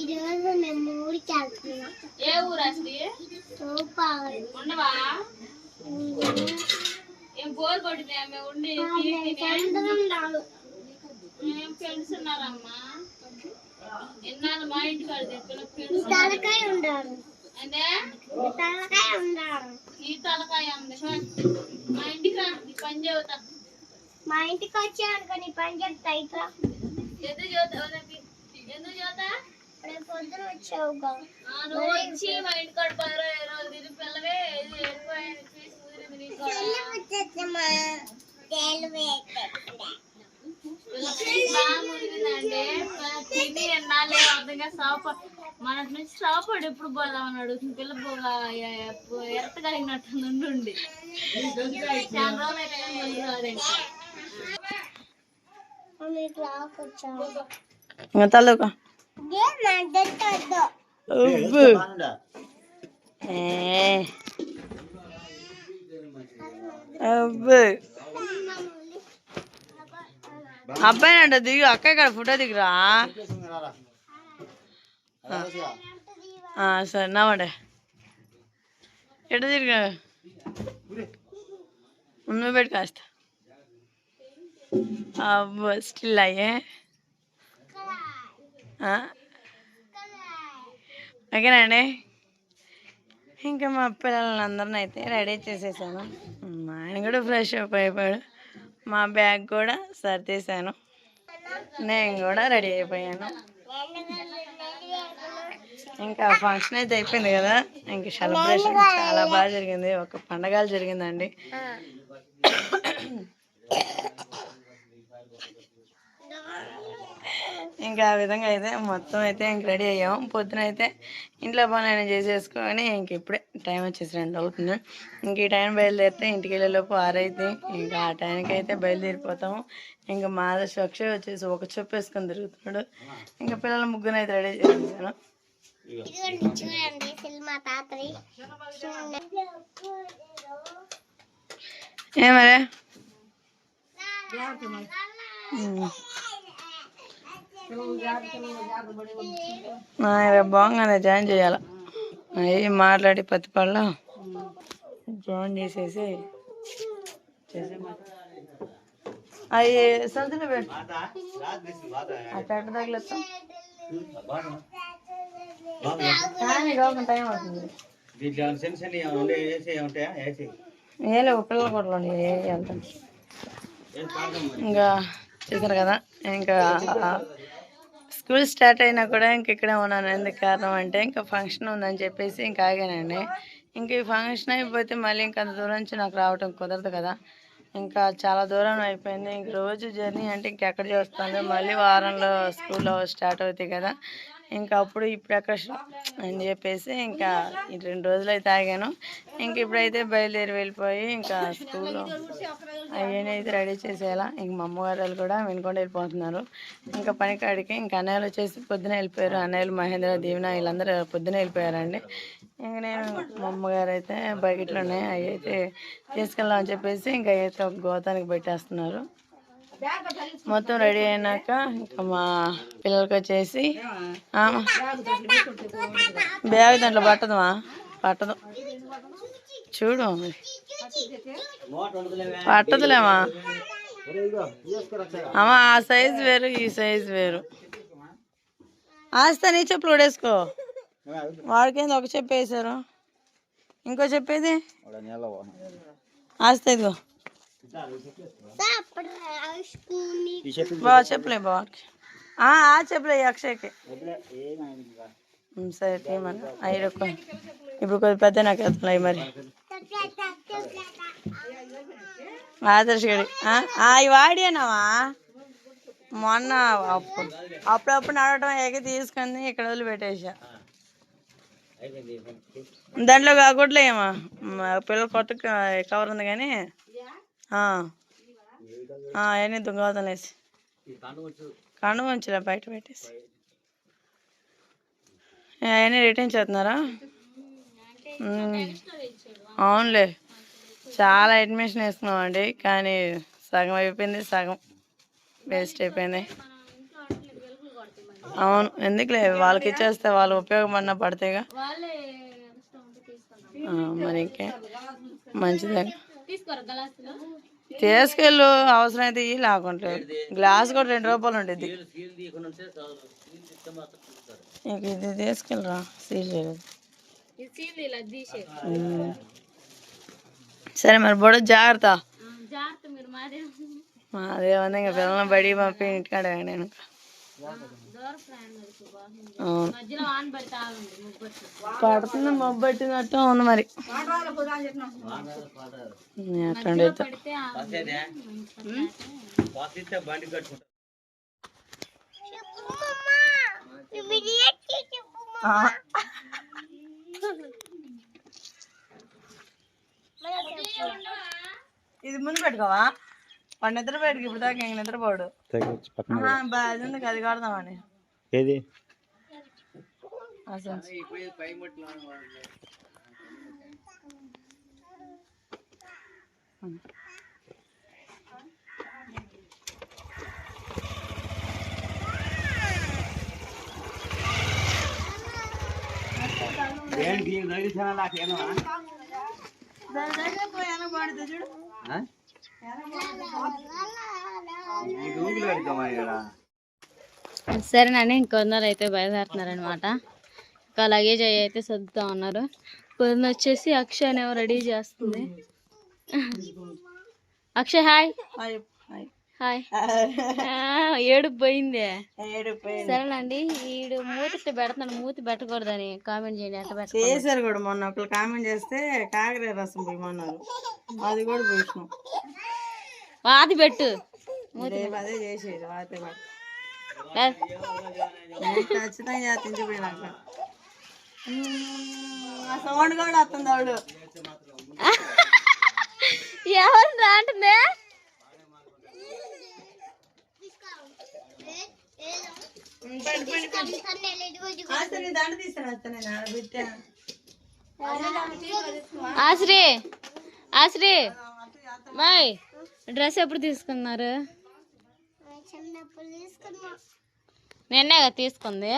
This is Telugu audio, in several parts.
ఈరోజు మేము ఊరికి వెళ్తున్నాం. ఏ ఊరు అసలు? సూపర్ ఉండవా? ఏం బోర్ కొట్టింది ఆమె ఉండి ఏం ఫ్రెండ్స్ ఉన్నారమ్మా. ఎన్నాళ్ళు మా ఇంటి ఫ్రెండ్స్ తలకాయ ఉండాలి. అంటే? తలకాయ ఉండాలి. ఈ తలకాయ ఉంది. మా ఇంటికి రా నీ పని చెబుతా. మా ఇంటికి వచ్చాను కానీ పని చెప్తా ఇట్లా. ఎందుకు నాకు ఎందుకు చెబుతా? రేపు పొద్దున వచ్చావుగా. ఆ, నువ్వు వచ్చి మా ఇంటి కాడ పది రోజులు ఇరవై రోజులు తిరిగి పిల్లవే ఇది ఎక్కువ ఫీజు కుదిరింది నీకు కూడా. బాగా మురిగిందండి తిని ఎన్నాళ్ళు అర్థంగా షాప్ మన నుంచి వాడు ఎప్పుడు పోదాం అని అడుగుతుంది. పిల్ల పోగా ఎర్త కలిగినట్టు నుండి చాలా రోజులు అయితే కానీ మురిగి రాదండి. మీకు రాకొచ్చావు ఇంకా తల్లుకో ఉబ్బు ఏ అబ్బు అబ్బాయి అంట దిగు అక్క ఇక్కడ ఫోటో దిగురా ఆ, సరే నవ్వండి ఎటు తిరిగా ముందు పెట్టి కాస్త అబ్బో స్టిల్ అయ్యే ఆ? ఓకేనండి. ఇంకా మా పిల్లలందరిని అయితే రెడీ చేసేసాను. మా ఆయన కూడా ఫ్రెష్ అప్ అయిపోయాడు. మా బ్యాగ్ కూడా సర్దేశాను. నేను కూడా రెడీ అయిపోయాను. ఇంకా ఫంక్షన్ అయితే అయిపోయింది కదా. ఇంకా సెలబ్రేషన్ చాలా బాగా జరిగింది. ఒక పండగలు జరిగిందండి. ఇంకా ఆ విధంగా అయితే మొత్తం అయితే ఇంక రెడీ అయ్యాం. పొద్దున అయితే ఇంట్లో పని అయినా చేసేసుకొని ఇంక ఇప్పుడే టైం వచ్చేసి రెండు అవుతుంది. ఇంక ఈ టైం బయలుదేరితే ఇంటికి వెళ్ళేలోపు ఆరైతే ఇంకా ఆ టైంకి అయితే బయలుదేరిపోతాము. ఇంకా మా స్వక్ష వచ్చేసి ఒక చెప్పు వేసుకొని తిరుగుతున్నాడు. ఇంకా పిల్లల ముగ్గురు అయితే రెడీ చేసేసాను ఇదిగోండి చూడండి సినిమా తాతరి ఏమరే రేపు బాగుంగానే జాయిన్ చేయాల? అవి మాట్లాడి పత్తి పళ్ళ జాయిన్ చేసేసి అవి సంతలో పెట్టు. అట్ట తగిలేస్తాం. లోపల టైం అవుతుంది. ఏ లేవు పిల్లలు కూడా వెళ్తాం. ఇంకా చూసారు కదా ఇంకా స్కూల్ స్టార్ట్ అయినా కూడా ఇంక ఇక్కడే ఉన్నాను. ఎందుకు కారణం అంటే ఇంకా ఫంక్షన్ ఉందని చెప్పేసి ఇంకా ఆగానండి. ఇంక ఈ ఫంక్షన్ అయిపోతే మళ్ళీ ఇంకా అంత దూరం నుంచి నాకు రావటం కుదరదు కదా. ఇంకా చాలా దూరం అయిపోయింది. ఇంక రోజు జర్నీ అంటే ఇంకెక్కడ చేస్తాను మళ్ళీ వారంలో స్కూల్లో స్టార్ట్ అవుతాయి కదా. ఇంకా అప్పుడు ఇప్పుడు అక్కడ అని చెప్పేసి ఇంకా ఈ రెండు రోజులు అయితే ఆగాను ఇంక ఇప్పుడైతే బయలుదేరి వెళ్ళిపోయి ఇంకా స్కూల్లో అవన్నీ అయితే రెడీ చేసేలా ఇంక మా అమ్మగారు వాళ్ళు కూడా వినుకొని వెళ్ళిపోతున్నారు. ఇంకా పనికాడికి ఇంకా అన్నయ్యలు వచ్చేసి పొద్దున వెళ్ళిపోయారు. అన్నయ్యలు మహేంద్ర దీవెన వీళ్ళందరూ పొద్దున వెళ్ళిపోయారండి. ఇంక నేను మా అమ్మగారు అయితే బకెట్లు ఉన్నాయి అవి అయితే తీసుకెళ్దామని చెప్పేసి ఇంకా అయితే ఒక గోతానికి పెట్టేస్తున్నారు. మొత్తం రెడీ అయినాక ఇంకా మా పిల్లలకి వచ్చేసి ఆ, బ్యాగ్ దాంట్లో పట్టదమా పట్టదు. చూడు పట్టదులేమా అమ్మా ఆ సైజ్ వేరు ఈ సైజ్ వేరు. ఆస్తా నీ చెప్పులు ఉడేసుకో వాడికేంది ఒక చెప్పు వేసారు ఇంకో చెప్పేది? ఆస్తా ఇదిగో. బాగా చెప్పులే ఆ చెప్పులే అక్షయ్కి. వదిలే సరే అవి రొక్క ఇప్పుడు కొద్ది పెద్ద నాకు వెళ్తున్నాయి మరి. ఆదర్శ గడి. అవి వాడినావా మొన్న అప్పుడు అప్పుడప్పుడు నడవటం ఎగ తీసుకొని ఇక్కడ వదిలిపెట్టేసా అయిపోయింది దాంట్లో కాకూడలే ఏమా మా పిల్లలు కొత్త కవర్ ఉంది కానీ అవన్నీ దుంగవతం వేసి ఈ కండు ఉంచలే బయట పెట్టేసి. అవన్నీ రిటర్న్ చేస్తున్నారా. అవునులే. చాలా అడ్మిషన్ వేసుకున్నామండి కానీ సగం అయిపోయింది సగం వేస్ట్ అయిపోయింది. అవును ఎందుకులే? వాళ్ళకి ఇచ్చేస్తే వాళ్ళు ఉపయోగపడిన పడతాయిగా. మరి ఇంకే. మంచిదే. తీసుకెళ్ళు అవసరం అయితే ఇవి లేకుంటే గ్లాస్ కూడా రెండు రూపాయలు ఉండేది ఇంక ఇది తీసుకెళ్ళరా సీల్. సరే మరి బొడ జాగ్రత్త. జాగ్రత్త మీరు మాదే. అదేమన్నా ఇంకా పిల్లల్ని బడి పంపి ఇంటికాడ నేను. పడుతుంది మొబ్బట్టినట్టు ఉంది మరి. ఇది ముందు పెట్టుకోవా? వాడు నిద్ర పెట్టుకు ఇప్పుడు దాకా ఇంక నిద్రపోడు అది ఉంది కదా, అది కొడదామని ఏది? ఏంటి? నాకేనా చూడు. సరేనండి ఇంకొందరు అయితే బయలుదేరుతున్నారనమాట ఇంకా లగేజ్ అవి అయితే సర్దుతా ఉన్నారు. కొందరు వచ్చేసి అక్షయ్ అనేవి రెడీ చేస్తుంది. అక్షయ్ హాయ్. హాయ్ ఏడుపు పోయిందే సరేనండి ఈడు మూతి పెడుతున్నాడు మూతి పెట్టకూడదని కామెంట్ చేయండి ఎట్ట పెట్ట చేశారు కూడా మొన్న ఒకరు కామెంట్ చేస్తే కాకర రసం పోయమన్నారు అది కూడా పోయినాం వాది పెట్టు. అదే చేసేది ఖచ్చితంగా సౌండ్ కూడా వస్తుంది వాడు. ఎవరు పెట్టా ఆశ్రీ ఆశ్రీ బాయ్. డ్రెస్ ఎప్పుడు తీసుకున్నారు? నిన్నేగా తీసుకుంది.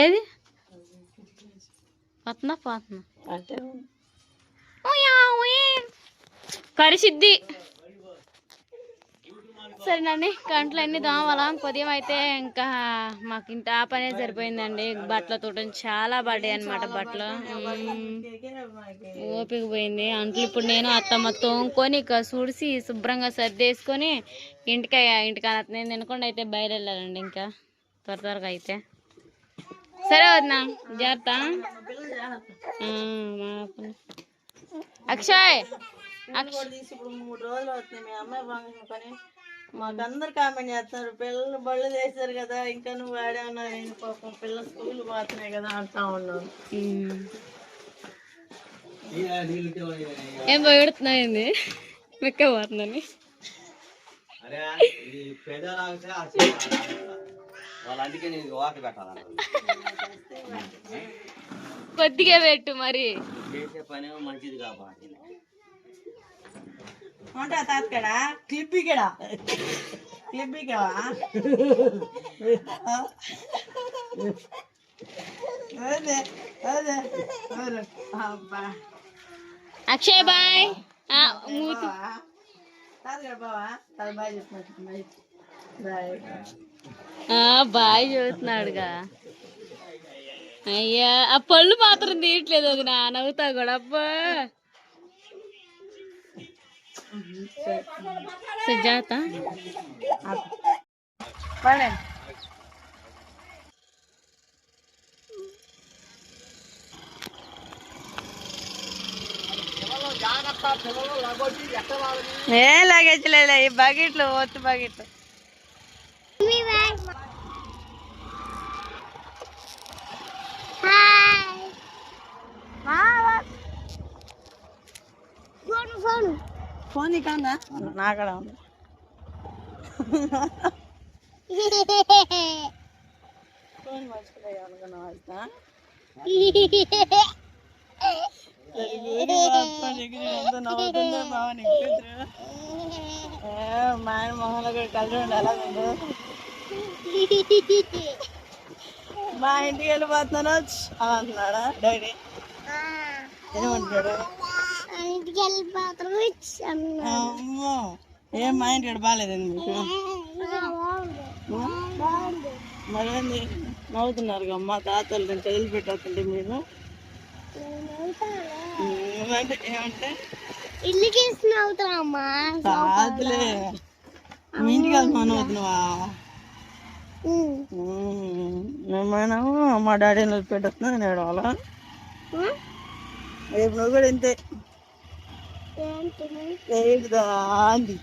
ఏది? వస్తుందా పోతుందా అంటే కరిసిద్ది సరేనండి కంట్లు అన్ని దోమలా ఉదయం అయితే ఇంకా మాకు ఇంత ఆ పనే సరిపోయిందండి. బట్టలు తోటం చాలా పడ్డాయి అనమాట బట్టలు. ఓపిక పోయింది. అంట్లు ఇప్పుడు నేను అత్తమ్మ తోముకొని ఇక సుడిసి శుభ్రంగా సర్దేసుకొని ఇంటికి ఇంటికి నేను తినకుండా అయితే బయలుదేరాలండి ఇంకా. త్వర త్వరగా అయితే. సరే వదినా జాగ్రత్త. అక్షయ్! మా అక్షయ్ మాకందరు కామెంట్ చేస్తున్నారు పిల్లలు బళ్ళు చేశారు కదా ఇంకా నువ్వు ఆడే ఉన్నావు ఏంటి పాపం పిల్లలు స్కూల్ పోతున్నాయి కదా అంటా ఉన్నాను ఏం ఏంది మెక్క పోతుందని కొద్దిగా పెట్టు మరి. చేసే పని మంచిది కాబట్టి ఉంటా తాతకడా క్లిప్ ఇక్కడ క్లిప్ ఇక్కవా అక్షయ్ బాయ్. ఆ, మూతి బావా? తాతకడ బావా? తాత బాయ్ చదువుతున్నాడుగా అయ్యా ఆ పళ్ళు మాత్రం తీయట్లేదు అది నా నవ్వుతా కూడా అబ్బా. సుజాత పడే ఏం లాగేచ్చలే ఈ బకెట్లు ఒత్తు బకెట్లు ఫోన్ ఇక్కడ ఉందా నా కాడ ఉంది. ఫోన్ మర్చిపోయా అనుకున్నా ఎంత నవ్వుతుందో బావ నీ కూతురు ఏ, మా ఆయన మొహంలో కూడా కలిసి ఉండి ఎలా ఉందో మా ఇంటికి వెళ్ళిపోతున్నాను. అలా అంటున్నాడా? డాడీ? ఏమంటున్నాడు? ఇంటికి వెళ్ళిపోతారు అమ్మో ఏం మా ఇంటి ఇక్కడ బాగాలేదండి మీకు మరి ఏంది? నవ్వుతున్నారు అమ్మ తాతలు నేను వదిలిపెట్టేస్తుంటే మీరు ఏమంటే? కాదులే. మీ ఇంటికి మేమైనా డాడీని వదిలిపెట్టేస్తున్నా నేను ఏడవాలా? రేపు కూడా ఇంతే. ఏంటి ఏడుదా అంది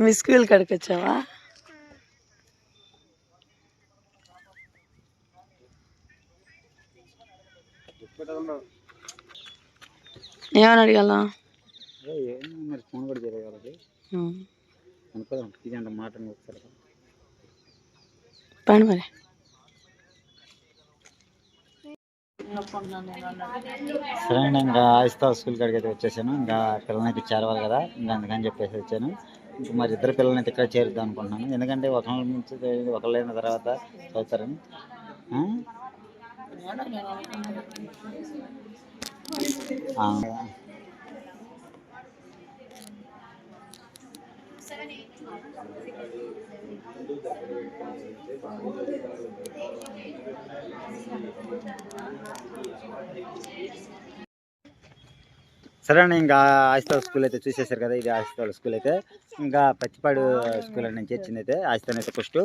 మీ స్కూల్ వచ్చావా? ఏమని అడగాల? మరి ఫోన్ కూడా చేయగలదు అనుకోదాం ఇది అంత మాట ఒకసారి పని మరి సరే అండి ఇంకా ఆయిస్తా స్కూల్ కాడికి అయితే వచ్చేసాను. ఇంకా పిల్లలనైతే చేరవాలి కదా ఇంకా అందుకని చెప్పేసి వచ్చాను. ఇంకా మరి ఇద్దరు పిల్లలనైతే ఇక్కడ చేరుద్దాం అనుకుంటున్నాను. ఎందుకంటే ఒకళ్ళ నుంచి ఒకళ్ళు అయిన తర్వాత చదువుతారని. సరే అండి ఇంకా ఆస్తా స్కూల్ అయితే చూసేసారు కదా ఇది ఆస్తా స్కూల్ అయితే. ఇంకా పచ్చిపాడు స్కూల్ అని నేను చేర్చింది అయితే ఆస్తాన్ అయితే ఫస్ట్.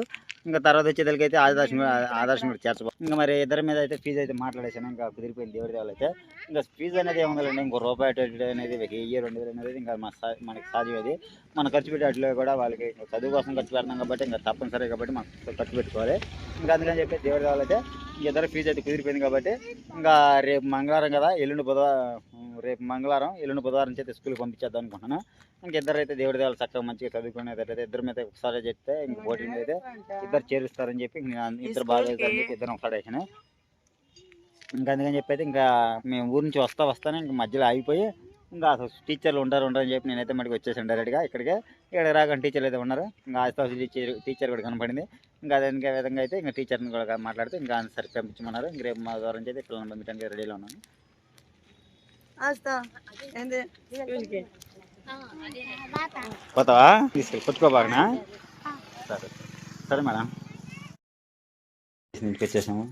ఇంకా తర్వాత వచ్చేదానికి అయితే ఆదర్శం ఆదర్శం చేర్చబో ఇంకా మరి ఇద్దరి మీద అయితే ఫీజు అయితే మాట్లాడేసాను ఇంకా కుదిరిపోయింది దేవుడి దేవాలి అయితే. ఇంకా ఫీజు అనేది ఏముందండి? ఇంకో రూపాయి అనేది ఒక వెయ్యి రెండు వేలు అనేది ఇంకా మా సా- మనకి సాధ్యం అది. మనం ఖర్చు పెట్టే అట్లో కూడా వాళ్ళకి చదువు కోసం ఖర్చు పెడతాం కాబట్టి ఇంకా తప్పనిసరి కాబట్టి మనం ఖర్చు పెట్టుకోవాలి. ఇంకా అందుకని చెప్పి దేవుడి అయితే ఇద్దరు ఫీజు అయితే కుదిరిపోయింది కాబట్టి ఇంకా రేపు మంగళవారం కదా ఎల్లుండి బుధవారం రేపు మంగళవారం ఎల్లుండి బుధవారం చేస్తే స్కూల్కి పంపించేద్దాం అనుకుంటున్నాను. ఇంక ఇద్దరు అయితే దేవుడి దేవాలి చక్కగా మంచిగా చదువుకునేటట్టయితే ఇద్దరు మీద ఒకసారి చెప్తే ఇంక పోటీ మీద అయితే ఇద్దరు చేరుస్తారని చెప్పి ఇద్దరు బాగా ఇద్దరు ఒకసారి ఇంకా అందుకని చెప్పి అయితే ఇంకా మేము ఊరి నుంచి వస్తా వస్తానే ఇంక మధ్యలో ఆగిపోయి ఇంకా అసలు టీచర్లు ఉంటారు ఉంటారు అని చెప్పి నేనైతే మటుకు వచ్చేసాను డైరెక్ట్గా ఇక్కడికే. ఇక్కడ రాకుండా టీచర్లు అయితే ఉన్నారు. ఇంకా ఆస్తా టీచర్ టీచర్ కూడా కనపడింది ఇంకా అదే ఇంకా విధంగా అయితే ఇంకా టీచర్ని కూడా మాట్లాడితే ఇంకా సరి పంపించమన్నారు. ఇంక రేపు మా ద్వారా అయితే పిల్లల్ని పంపించడానికి రెడీలో ఉన్నాను. పోతావా? తీసుకెళ్ళి కొట్టుకోబాగనా సరే. సరే మేడం. ఇంటికి వచ్చేసాము.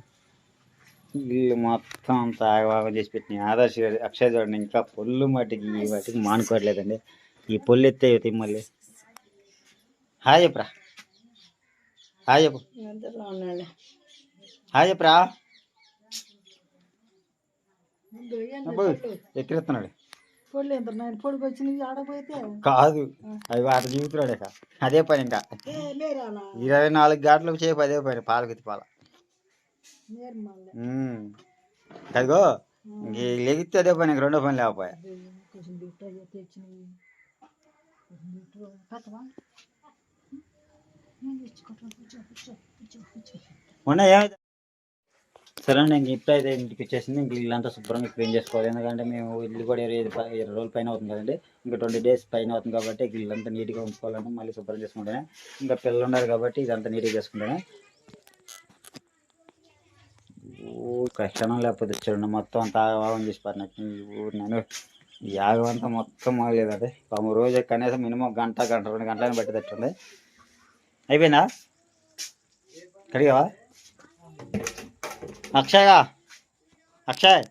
ఇల్లు మొత్తం అంతా ఆగవాగం చేసి పెట్టిన ఆదర్శ అక్షయ చూడండి ఇంకా పొల్లు మట్టికి ఈ వాటికి మానుకోవట్లేదండి. ఈ పొల్లు ఎత్తే అవుతాయి మళ్ళీ. హాయ్ చెప్పురా. హాయ్ చెప్పు. హాయ్ చెప్పురా. ఆడపోతే కాదు. అవి వాటి జీవితున్నాడు ఇక. అదే పని ఇంకా. ఇరవై నాలుగు గంటలకు చేపు అదే పని. పాలకి పాల. అదిగో ఇంక లెగితే అదే పని రెండో పని లేకపోయా? నేను సరే అండి ఇంక ఇప్పుడైతే ఇంటికి వచ్చేసింది. ఇంక ఇల్లంతా శుభ్రంగా క్లీన్ చేసుకోవాలి. ఎందుకంటే మేము ఇల్లు కూడా ఇరవై ఇరవై రోజుల పైన అవుతుంది కదండి. ఇంకా ట్వంటీ డేస్ పైన అవుతుంది కాబట్టి ఇల్లంతా నీట్గా ఉంచుకోవాలని మళ్ళీ శుభ్రం చేసుకుంటానే. ఇంకా పిల్లలు ఉన్నారు కాబట్టి ఇదంతా నీట్గా చేసుకుంటానే. ఓ క్షణం లేకపోతే చూడండి మొత్తం అంతా ఆగం చేసి పడినట్టు ఊరు నేను ఈ యాగం అంతా మొత్తం ఆగలేదండి. పాము రోజు కనీసం మినిమం గంట గంట రెండు గంటలను పెట్టేటట్టుంది అయిపోయిందా? కడిగావా? అక్షయ్గా అక్షయ్.